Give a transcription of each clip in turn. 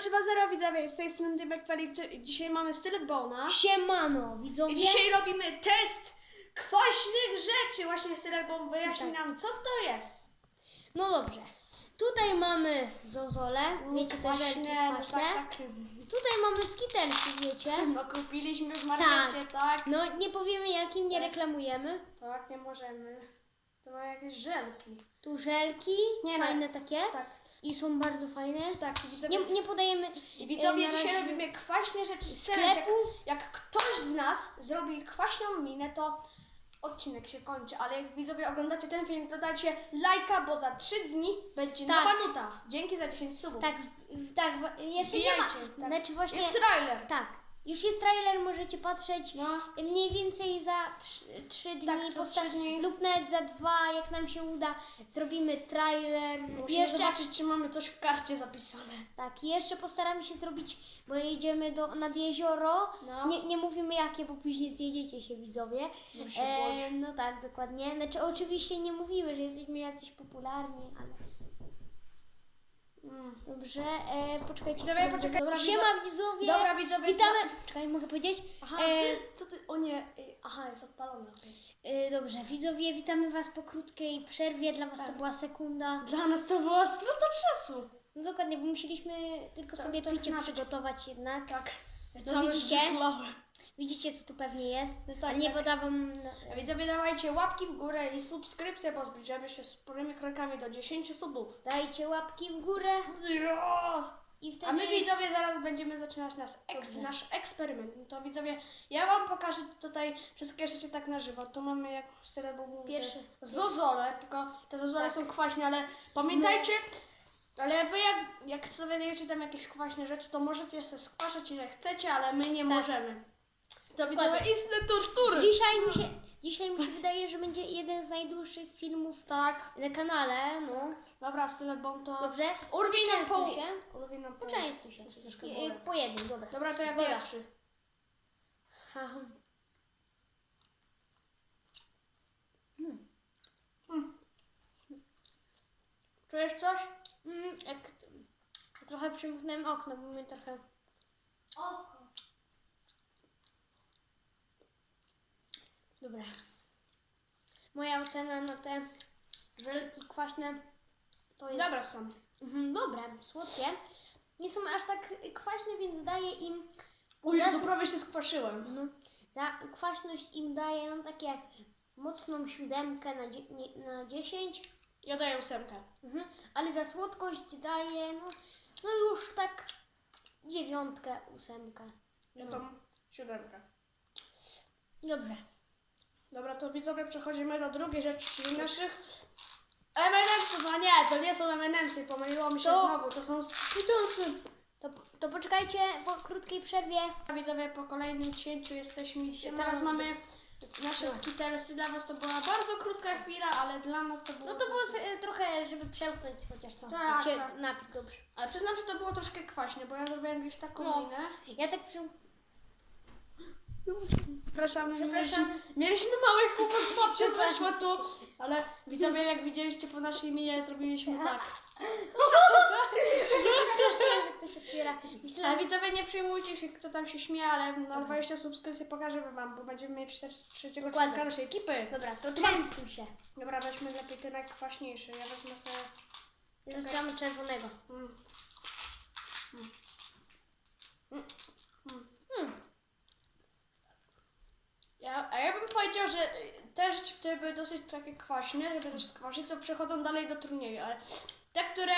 3.0 widzowie, z tej strony Felip. Dzisiaj mamy stylet Bona. Siemano, widzowie. I dzisiaj robimy test kwaśnych rzeczy. Właśnie stylet Bon wyjaśni Tak. nam, co to jest. No dobrze. Tutaj mamy zozole, wiecie te żelki no kwaśne. tak, tak. Tutaj mamy skitelsy, wiecie. No kupiliśmy w markecie, tak. No nie powiemy jakim, nie Tak. reklamujemy. Tak, nie możemy. To ma jakieś żelki. Tu żelki, Nie no. fajne takie. Tak, I są bardzo fajne. tak, widzowie. Nie, nie podajemy widzowie, e, na dzisiaj razie robimy kwaśne rzeczy. Challenge. Jak, sklepu. jak ktoś z nas zrobi kwaśną minę, to odcinek się kończy. Ale jak widzowie oglądacie ten film, to dajcie lajka, bo za 3 dni będzie Tak. nowa nuta. Dzięki za 10 subów. Tak, w- tak, w- jeszcze nie ma. Wbijajcie, tak. Znaczy właśnie. Jest trailer. Tak. Już jest trailer, możecie patrzeć. No. Mniej więcej za 3 dni, Tak, co posta- trzy dni. lub nawet za dwa, jak nam się uda, zrobimy trailer. Musimy jeszcze, zobaczyć, czy mamy coś w karcie zapisane. tak, jeszcze postaramy się zrobić, bo jedziemy do, nad jezioro. No. Nie, nie mówimy jakie, bo później zjedziecie się widzowie. No się boję. E, no tak, dokładnie. Znaczy oczywiście nie mówimy, że jesteśmy jacyś popularni, ale. Dobrze. E, poczekajcie. Chwilę, poczekaj. Dobra, Siema widzowie. Dobra, widzowie. Witamy. Czekaj, mogę powiedzieć? Aha, E, co ty, o nie, ej, aha, jest odpalona. E, Dobrze, widzowie, witamy Was po krótkiej przerwie. Dla Was Tak. to była sekunda. Dla nas to była strata czasu. No dokładnie, bo musieliśmy tylko Tak, sobie tak picie przygotować jednak. Tak. No cały widzicie? wyklałem. Widzicie, co tu pewnie jest. No tak, nie tak. podawam. Widzowie, dawajcie łapki w górę i subskrypcję, bo zbliżamy się sporymi krokami do 10 subów. Dajcie łapki w górę i wtedy. A my widzowie zaraz będziemy zaczynać nas eks- Dobrze. nasz eksperyment. No to widzowie, ja wam pokażę tutaj wszystkie rzeczy tak na żywo. Tu mamy jak style był mówił, Pierwszy. Zozole, tylko te zozole Tak. są kwaśne, ale pamiętajcie, ale wy jak, jak sobie dajecie tam jakieś kwaśne rzeczy, to możecie sobie skwaszać ile chcecie, ale my nie Tak. możemy. To Dokładnie. istne tortury. Dzisiaj mi, się, dzisiaj mi się wydaje, że będzie jeden z najdłuższych filmów Tak. na kanale. No. Dobra, style bomb to... Dobrze? Urwij nam Poczęstuj pół. się. Urwij nam pół. Poczęstuj się. Troszkę boję. Po jednym, dobra. Dobra, to ja Dobra. pierwszy. Aha. Czujesz coś? Mm, jak trochę przymknąłem okno, bo mnie trochę. Dobra. Moja ocena na te żelki kwaśne to jest. Dobra są. Mhm, dobre, słodkie. Nie są aż tak kwaśne, więc daje im. O Jezu, Zasu- prawie się skwaszyłem. No, za kwaśność im daje no, takie mocną siódemkę na, dzie- nie, na 10. Ja daję ósemkę. Mhm. Ale za słodkość daje no, no już tak dziewiątkę, ósemkę. Ja No. tam siódemkę. Dobrze. Dobra, to widzowie przechodzimy do drugiej rzeczy, czyli naszych M&M'sów. A nie, to nie są M&M'sy, pomyliło mi się To- znowu, to są skittlesy. To, to poczekajcie po krótkiej przerwie. A widzowie, po kolejnym cięciu jesteśmy, teraz mamy nasze No. skittlesy. Dla was to była bardzo krótka chwila, ale dla nas to było... No to było s- trochę, żeby przełknąć chociaż to. Tak, się tak. napić dobrze. Ale przyznam, że to było troszkę kwaśnie, bo ja zrobiłem gdzieś taką No. minę. Ja tak przy... Przepraszam. Mieliśmy, mieliśmy mały kłopot z babcią, weszła tu, ale widzowie, jak widzieliście po naszej minie, zrobiliśmy tak. Straszyłam, że ktoś otwiera. Ale widzowie, nie przejmujcie się, kto tam się śmieje, ale na 20 subskrypcji pokażemy wam, bo będziemy mieć czter- trzeciego Dokładnie. członka naszej ekipy. dobra, to częstuj się. Dobra, weźmy lepiej ten najkwaśniejszy, ja wezmę sobie... Zaczynamy czerwonego. Mm. Mm. Hmm. Ja, a ja bym powiedział, że te rzeczy, które były dosyć takie kwaśne, żeby też skwaszyć, to przechodzą dalej do turnieju, ale te, które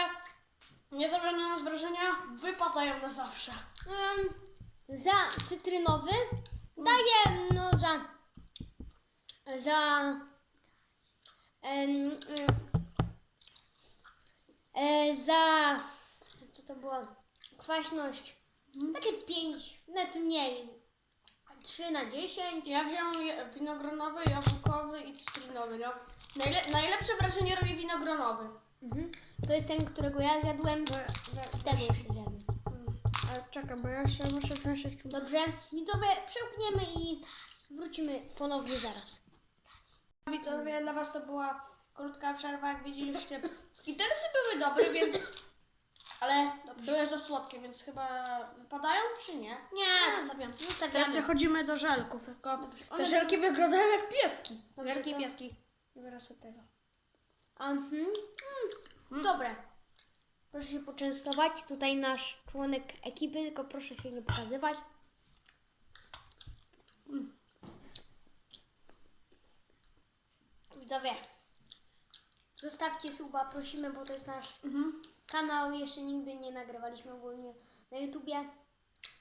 nie na nas wrażenia, wypadają na zawsze. Em, za cytrynowy daję no za za em, em, e, za co to było kwaśność. Takie 5 net mniej 3 na 10 Ja wziąłem je- winogronowy, jabłkowy i cytrynowy, no. Najle najlepsze wrażenie robi winogronowy. mhm. to jest ten którego ja zjadłem i tego jeszcze zjadłem Mm. Ale czekaj, bo ja się muszę jeszcze... dobrze widzowie przełkniemy i wrócimy ponownie zaraz Widzowie, dla was to była krótka przerwa, jak widzieliście. Skittersy były dobre, więc Ale były za słodkie, więc chyba wypadają, czy nie? Nie, A, zostawiam. Teraz Zostawiamy. przechodzimy do żelków, tylko one te żelki wyglądają jak pieski. Dobrze, Wielkie to- pieski. Nie biorę sobie tego. Mhm. Mm. Dobre. Proszę się poczęstować. Tutaj nasz członek ekipy, tylko proszę się nie pokazywać. Mm. Widzowie, zostawcie suba, prosimy, bo to jest nasz Mhm. kanał. Jeszcze nigdy nie nagrywaliśmy ogólnie na YouTubie.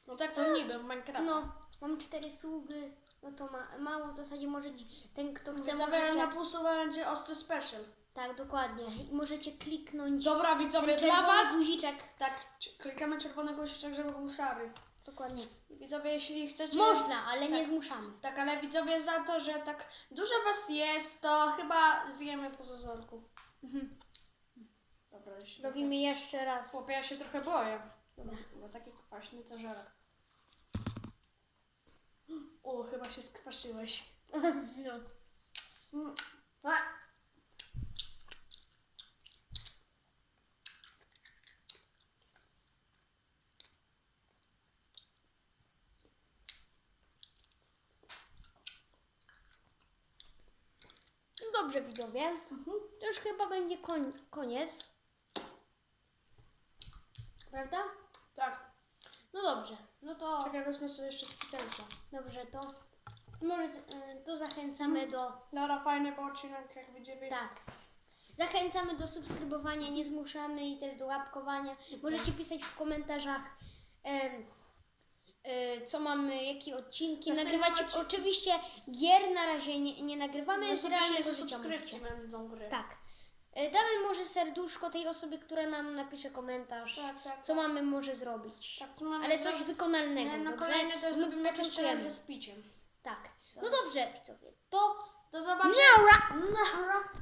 No tak to niby w Minecraft. No, mam cztery suby. No to ma, mało w zasadzie może dzi- ten, kto chce, może... na pół suba będzie ostry special. Tak, dokładnie. I możecie kliknąć Dobra widzowie, ten dla czerwony was... guziczek. Tak, klikamy czerwonego guziczek, żeby był szary. Dokładnie. Widzowie, jeśli chcecie... Można, ale nie Tak. zmuszamy. Tak, ale widzowie za to, że tak dużo was jest, to chyba zjemy po zazorku. Mhm. Dobra, jeśli... Robimy jeszcze raz. Chłopie, ja się trochę boję. Dobra. Bo taki kwaśny to żelek. O, chyba się skwaszyłeś. No. Mm. Dobrze, widzowie. Mhm. To już chyba będzie koń, koniec. Prawda? Tak. No dobrze. No to Czekaj, wezmę sobie jeszcze Skittlesa. dobrze, to może z- y, to zachęcamy do Dobra, fajny był odcinek, jak widzimy. tak. Zachęcamy do subskrybowania, nie zmuszamy i też do łapkowania. Możecie pisać w komentarzach em, y, co mamy, jakie odcinki Następny nagrywać. odcinek- Oczywiście gier na razie nie, nie nagrywamy, z realnego realnego życia subskrypcji możecie. będą gry. Tak. Y, Damy może serduszko tej osobie, która nam napisze komentarz, Tak, tak. co mamy może zrobić. Tak, mamy Ale coś zrobić? wykonalnego. Na, na dobrze? kolejny też My zrobimy jakieś challenge z piciem. Tak. No dobrze, widzowie. To Do zobaczenia. Nara!